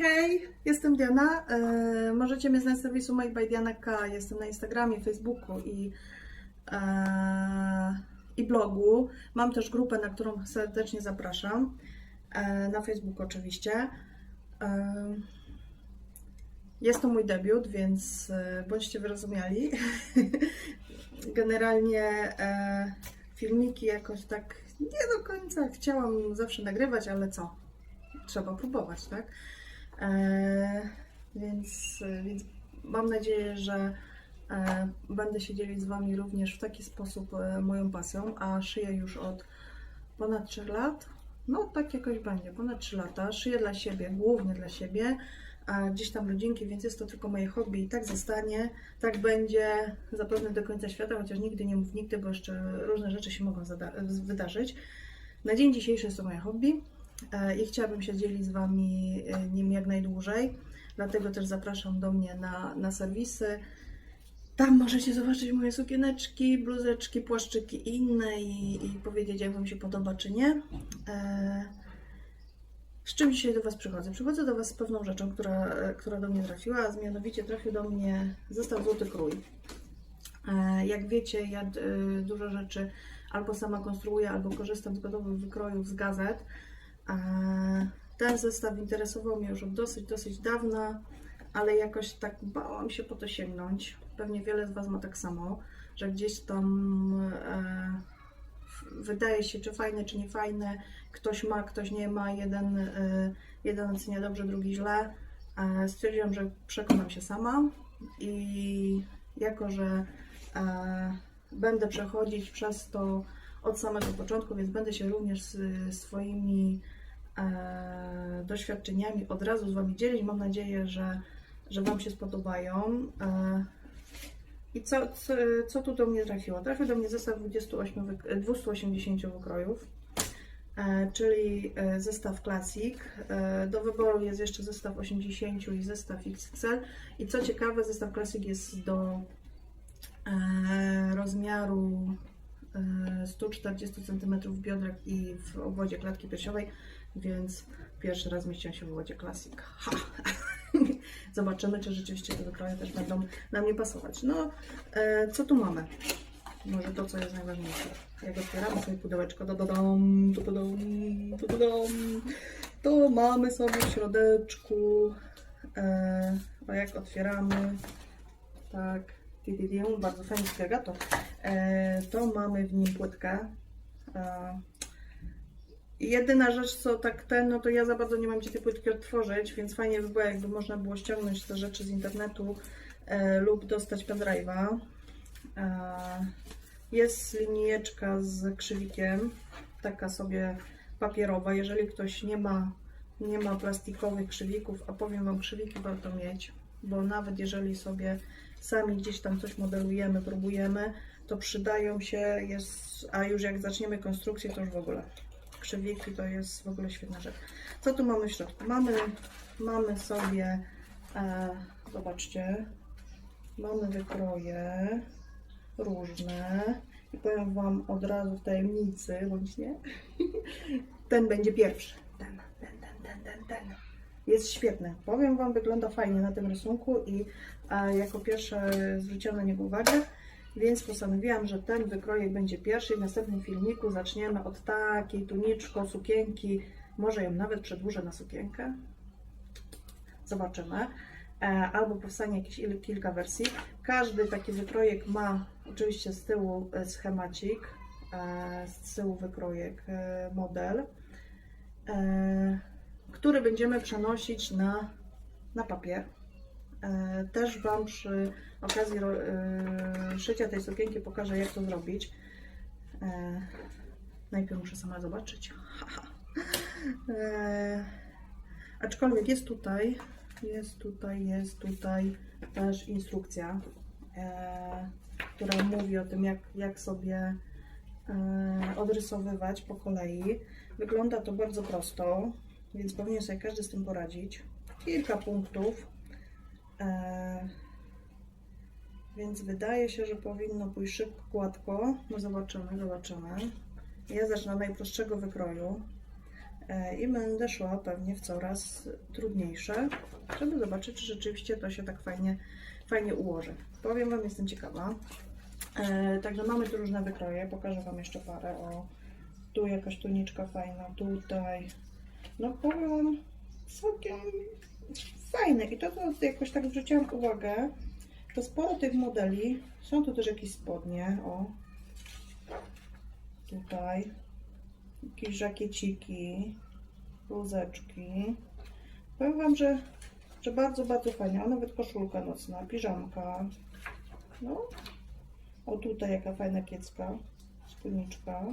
Hej, jestem Diana. E, możecie mnie znać z serwisu Made by Diana K. Jestem na Instagramie, Facebooku i, e, i blogu. Mam też grupę, na którą serdecznie zapraszam. E, na Facebooku oczywiście. Jest to mój debiut, więc bądźcie wyrozumiali. Generalnie filmiki jakoś tak nie do końca chciałam zawsze nagrywać, ale co? Trzeba próbować, tak? E, więc, więc mam nadzieję, że e, będę się dzielić z Wami również w taki sposób e, moją pasją, a szyję już od ponad 3 lat. No tak jakoś będzie, ponad 3 lata. Szyję dla siebie, głównie dla siebie, a gdzieś tam rodzinki, więc jest to tylko moje hobby i tak zostanie, tak będzie zapewne do końca świata, chociaż nigdy nie mów nigdy, bo jeszcze różne rzeczy się mogą wydarzyć. Na dzień dzisiejszy jest to moje hobby i chciałabym się dzielić z Wami e, nim jak najdłużej. Dlatego też zapraszam do mnie na, na serwisy. Tam możecie zobaczyć moje sukieneczki, bluzeczki, płaszczyki i inne i, i powiedzieć, jak Wam się podoba, czy nie. E, z czym dzisiaj do Was przychodzę? Przychodzę do Was z pewną rzeczą, która, e, która do mnie trafiła, a mianowicie trafił do mnie zestaw Złoty Krój. E, Jak wiecie, ja e, dużo rzeczy albo sama konstruuję, albo korzystam z gotowych wykrojów z gazet. Ten zestaw interesował mnie już od dosyć, dosyć dawna, ale jakoś tak bałam się po to sięgnąć. Pewnie wiele z Was ma tak samo, że gdzieś tam e, wydaje się, czy fajne, czy nie fajne. Ktoś ma, ktoś nie ma. Jeden, e, jeden ocenia dobrze, drugi źle. E, Stwierdziłam, że przekonam się sama i jako, że będę przechodzić przez to od samego początku, więc będę się również z swoimi doświadczeniami od razu z Wami dzielić. Mam nadzieję, że, że Wam się spodobają. E, I co, co, co tu do mnie trafiło? Trafił do mnie zestaw 28, wyk- 280 wykrojów, e, czyli e, zestaw Classic. E, Do wyboru jest jeszcze zestaw 80 i zestaw XXL. I co ciekawe, zestaw Classic jest do e, rozmiaru e, 140 cm w biodrach i w obwodzie klatki piersiowej, więc pierwszy raz mieściłam się w obwodzie Classic. Ha! Zobaczymy, czy rzeczywiście te wykroje też będą na mnie pasować. No, e, co tu mamy? Może to, co jest najważniejsze. Jak otwieramy sobie pudełeczko, to mamy sobie w środeczku, e, a jak otwieramy, tak, bardzo fajnie spiega to, e, to mamy w nim płytkę. E, Jedyna rzecz, co tak ten, no to ja za bardzo nie mam gdzie tej płytki odtworzyć, więc fajnie by było, jakby można było ściągnąć te rzeczy z internetu e, lub dostać pendrive'a. E, jest linijeczka z krzywikiem, taka sobie papierowa. Jeżeli ktoś nie ma, nie ma plastikowych krzywików, a powiem Wam, krzywiki warto mieć, bo nawet jeżeli sobie sami gdzieś tam coś modelujemy, próbujemy, to przydają się, jest, a już jak zaczniemy konstrukcję, to już w ogóle. Krzywiki to jest w ogóle świetna rzecz. Co tu mamy w środku? Mamy, mamy sobie, e, zobaczcie, mamy wykroje różne i powiem Wam od razu w tajemnicy, bądź nie, ten będzie pierwszy. Ten, ten, ten, ten, ten, ten. Jest świetny. Powiem Wam, wygląda fajnie na tym rysunku i e, jako pierwsze zwróciłam na niego uwagę, więc postanowiłam, że ten wykrojek będzie pierwszy i w następnym filmiku zaczniemy od takiej tuniczko, sukienki, może ją nawet przedłużę na sukienkę. Zobaczymy. E, Albo powstanie jakieś il- kilka wersji. Każdy taki wykrojek ma oczywiście z tyłu e, schemacik, e, z tyłu wykrojek, model, który będziemy przenosić na, na papier. Też Wam przy okazji e, szycia tej sukienki pokażę, jak to zrobić. E, Najpierw muszę sama zobaczyć. E, Aczkolwiek jest tutaj, jest tutaj, jest tutaj też instrukcja, e, która mówi o tym, jak, jak sobie e, odrysowywać po kolei. Wygląda to bardzo prosto, więc powinien sobie każdy z tym poradzić. Kilka punktów. E, więc wydaje się, że powinno pójść szybko, gładko. No zobaczymy, zobaczymy. Ja zacznę od najprostszego wykroju. E, I będę szła pewnie w coraz trudniejsze, żeby zobaczyć, czy rzeczywiście to się tak fajnie, fajnie ułoży. Powiem Wam, jestem ciekawa. E, Także mamy tu różne wykroje, pokażę Wam jeszcze parę. O, tu jakaś tuniczka fajna, tutaj. No powiem całkiem fajne. I to, to jakoś tak zwróciłam uwagę, to sporo tych modeli. Są tu też jakieś spodnie, o. Tutaj. Jakieś żakieciki, bluzeczki. Powiem Wam, że, że bardzo, bardzo fajnie. A nawet koszulka nocna, piżamka. No. O tutaj jaka fajna kiecka, spódniczka.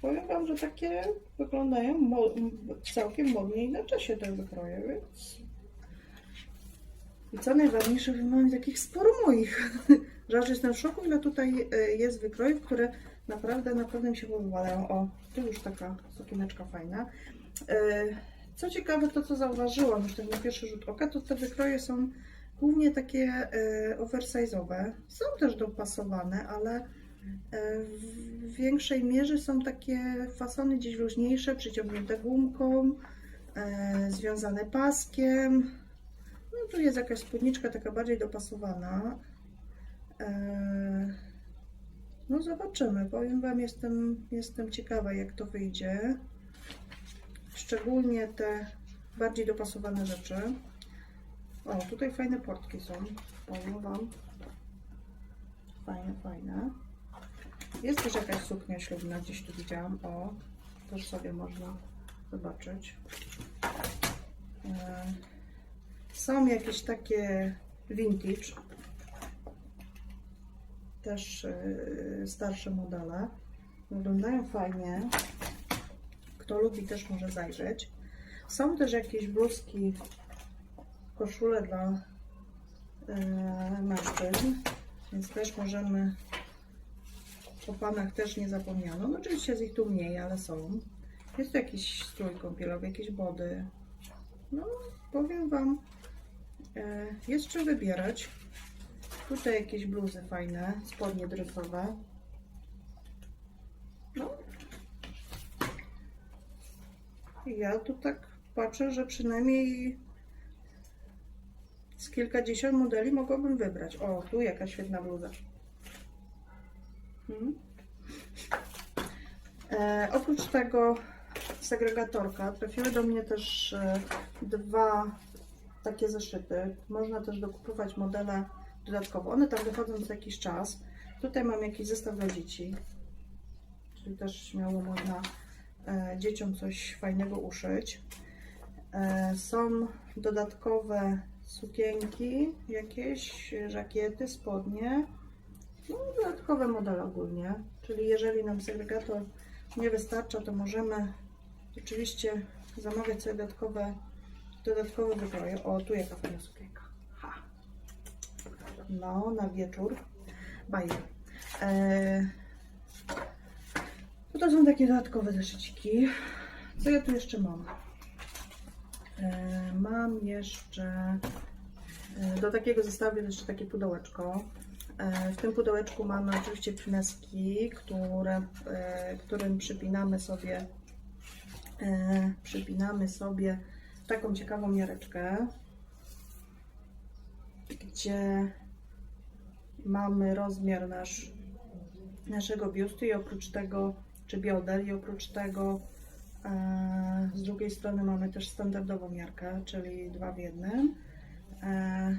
Powiem Wam, że takie wyglądają mo- całkiem modnie i na czasie te wykroje, więc... I co najważniejsze, mamy takich sporo moich. Aż jestem w szoku, ile tutaj e, jest wykrojów, które naprawdę, naprawdę mi się podobają. O, tu już taka sukieneczka fajna. E, Co ciekawe, to co zauważyłam już tak na pierwszy rzut oka, to te wykroje są głównie takie e, oversize'owe. Są też dopasowane, ale w większej mierze są takie fasony gdzieś luźniejsze, przyciągnięte gumką, związane paskiem. No tu jest jakaś spódniczka taka bardziej dopasowana. E, No zobaczymy. Powiem Wam, jestem, jestem ciekawa jak to wyjdzie. Szczególnie te bardziej dopasowane rzeczy. O, tutaj fajne portki są. Powiem Wam. Fajne, fajne. Jest też jakaś suknia ślubna, gdzieś tu widziałam. O, też sobie można zobaczyć. E, Są jakieś takie vintage. Też e, starsze modele. Wyglądają fajnie. Kto lubi też może zajrzeć. Są też jakieś bluzki, koszule dla e, mężczyzn, więc też możemy o panach też nie zapomniano. No oczywiście jest ich tu mniej, ale są. Jest tu jakiś strój kąpielowy, jakieś body. No, powiem Wam, jest czym wybierać. Tutaj jakieś bluzy fajne, spodnie dressowe. No. Ja tu tak patrzę, że przynajmniej z kilkadziesiąt modeli mogłabym wybrać. O, tu jaka świetna bluza. Mhm. E, oprócz tego segregatorka trafiły do mnie też e, dwa takie zeszyty. Można też dokupować modele dodatkowo. One tam wychodzą co jakiś czas. Tutaj mam jakiś zestaw dla dzieci. Czyli też śmiało można e, dzieciom coś fajnego uszyć. E, są dodatkowe sukienki, jakieś żakiety, spodnie. No, dodatkowe modele ogólnie. Czyli jeżeli nam segregator nie wystarcza, to możemy oczywiście zamawiać sobie dodatkowe, dodatkowe wykroje. O, tu jaka fajna sukienka. Ha. No, na wieczór. Bajer. E, no to są takie dodatkowe zeszyciki. Co ja tu jeszcze mam? E, mam jeszcze e, do takiego zestawu jeszcze takie pudełeczko. E, W tym pudełeczku mamy oczywiście pineski, które, którym przypinamy sobie przypinamy sobie taką ciekawą miareczkę, gdzie mamy rozmiar nasz, naszego biustu i oprócz tego, czy bioder i oprócz tego e, z drugiej strony mamy też standardową miarkę, czyli dwa w jednym. E,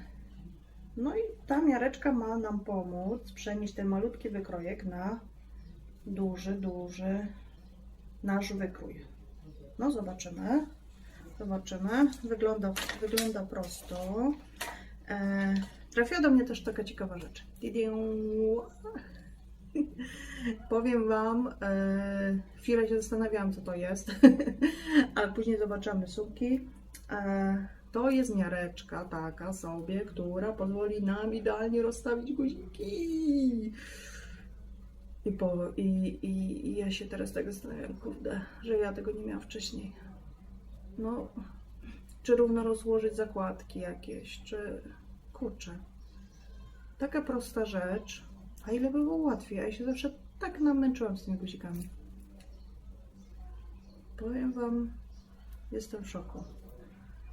no i ta miareczka ma nam pomóc przenieść ten malutki wykrojek na duży, duży nasz wykrój. No zobaczymy. Zobaczymy. Wygląda, wygląda prosto. E, trafiła do mnie też taka ciekawa rzecz. Powiem Wam, e, chwilę się zastanawiałam, co to jest, ale później zobaczymy sumki. E, to jest miareczka taka sobie, która pozwoli nam idealnie rozstawić guziki. I, po, i, i, I ja się teraz tak zastanawiam, kurde, że ja tego nie miałam wcześniej. No, czy równo rozłożyć zakładki jakieś, czy kurczę. Taka prosta rzecz, a ile by było łatwiej, a ja się zawsze tak namęczyłam z tymi guzikami. powiem Wam, jestem w szoku.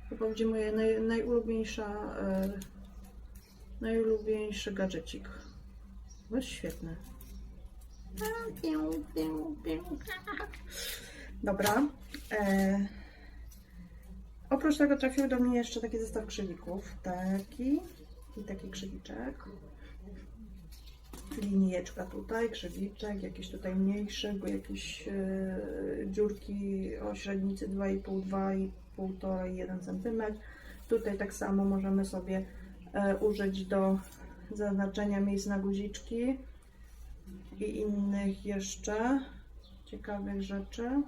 Chyba będzie moja naj, najulubieńsza, e, najulubieńszy gadżecik. Świetny. Piu, piu, piu. Dobra. E, oprócz tego trafił do mnie jeszcze taki zestaw krzywików. Taki i taki krzywiczek. Linijeczka tutaj, krzywiczek, jakiś tutaj mniejszy, bo jakieś e, dziurki o średnicy 2,5, 2,5, 1 cm. Tutaj tak samo możemy sobie e, użyć do zaznaczenia miejsc na guziczki i innych jeszcze ciekawych rzeczy.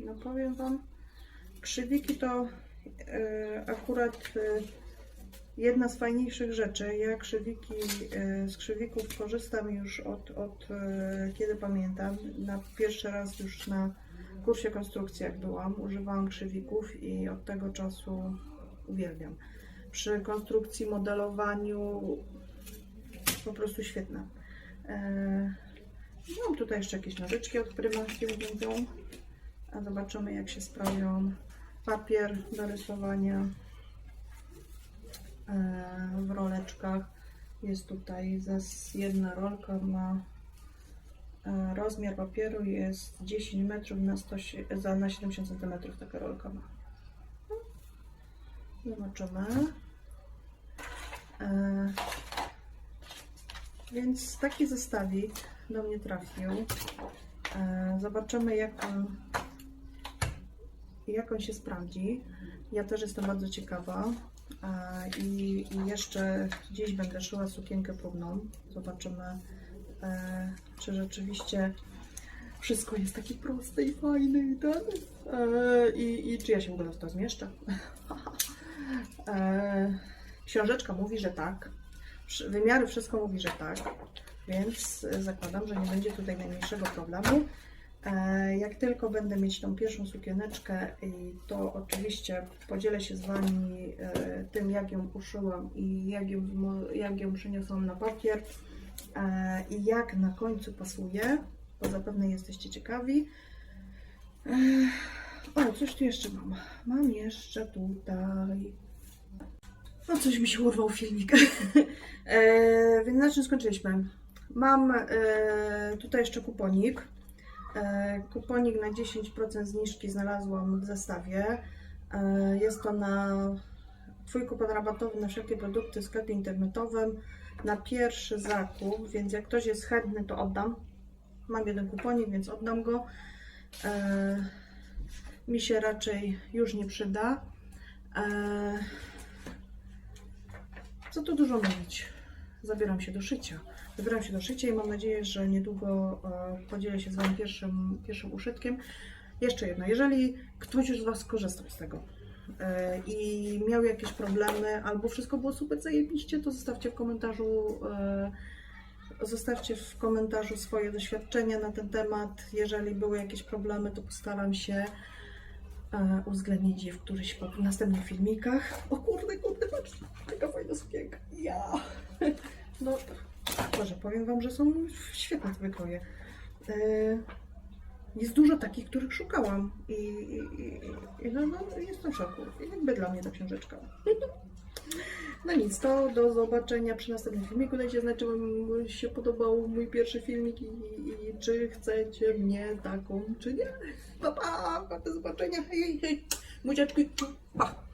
No powiem Wam, krzywiki to e, akurat e, jedna z fajniejszych rzeczy. Ja krzywiki, e, z krzywików korzystam już od, od kiedy pamiętam. Na pierwszy raz już na kursie konstrukcji jak byłam, używałam krzywików i od tego czasu uwielbiam. Przy konstrukcji, modelowaniu po prostu świetne. E, Mam tutaj jeszcze jakieś nożyczki od Prymarki mówią. A zobaczymy jak się sprawią. Papier do rysowania e, w roleczkach. Jest tutaj jedna rolka ma e, rozmiar papieru jest 10 metrów na, 100, sie- za, na 70 cm taka rolka ma. Zobaczymy. E, więc taki zestawik do mnie trafił. Zobaczymy, jak jak on się sprawdzi. Ja też jestem bardzo ciekawa. I, jeszcze dziś będę szyła sukienkę próbną. Zobaczymy, e, czy rzeczywiście wszystko jest takie proste i fajne i tak. E, I, I czy ja się w ogóle w to zmieszczę. E, Książeczka mówi, że tak. Wymiary wszystko mówi, że tak. Więc zakładam, że nie będzie tutaj najmniejszego problemu. E, Jak tylko będę mieć tą pierwszą sukieneczkę, to oczywiście podzielę się z Wami e, tym, jak ją uszyłam i jak ją, jak ją przeniosłam na papier e, i jak na końcu pasuje, bo zapewne jesteście ciekawi. O, coś tu jeszcze mam. Mam jeszcze tutaj. No, coś mi się urwał filmik. więc na czym skończyliśmy? Mam tutaj jeszcze kuponik. E, kuponik na 10% zniżki znalazłam w zestawie. E, jest to na Twój kupon rabatowy na wszelkie produkty w sklepie internetowym na pierwszy zakup, więc jak ktoś jest chętny, to oddam. Mam jeden kuponik, więc oddam go. E, mi się raczej już nie przyda. Co tu dużo mówić? Zabieram się do szycia. Zabieram się do szycia i mam nadzieję, że niedługo e, podzielę się z Wami pierwszym, pierwszym uszytkiem. Jeszcze jedno, jeżeli ktoś już z Was skorzystał z tego e, i miał jakieś problemy, albo wszystko było super zajebiście, to zostawcie w komentarzu e, zostawcie w komentarzu swoje doświadczenia na ten temat. Jeżeli były jakieś problemy, to postaram się uwzględnić je w któryś po następnych filmikach. O kurde, kurde, patrz, taka fajna sukienka. Ja. No, Boże, powiem Wam, że są świetne te wykroje. E, Jest dużo takich, których szukałam i, i, i, no, no, jestem w szoku. Jakby dla mnie ta książeczka. No nic, to do zobaczenia przy następnym filmiku. Dajcie znać, czy Wam się podobał mój pierwszy filmik i, i czy chcecie mnie taką, czy nie. Pa, pa, do zobaczenia. Hej, hej, buziaczki, pa.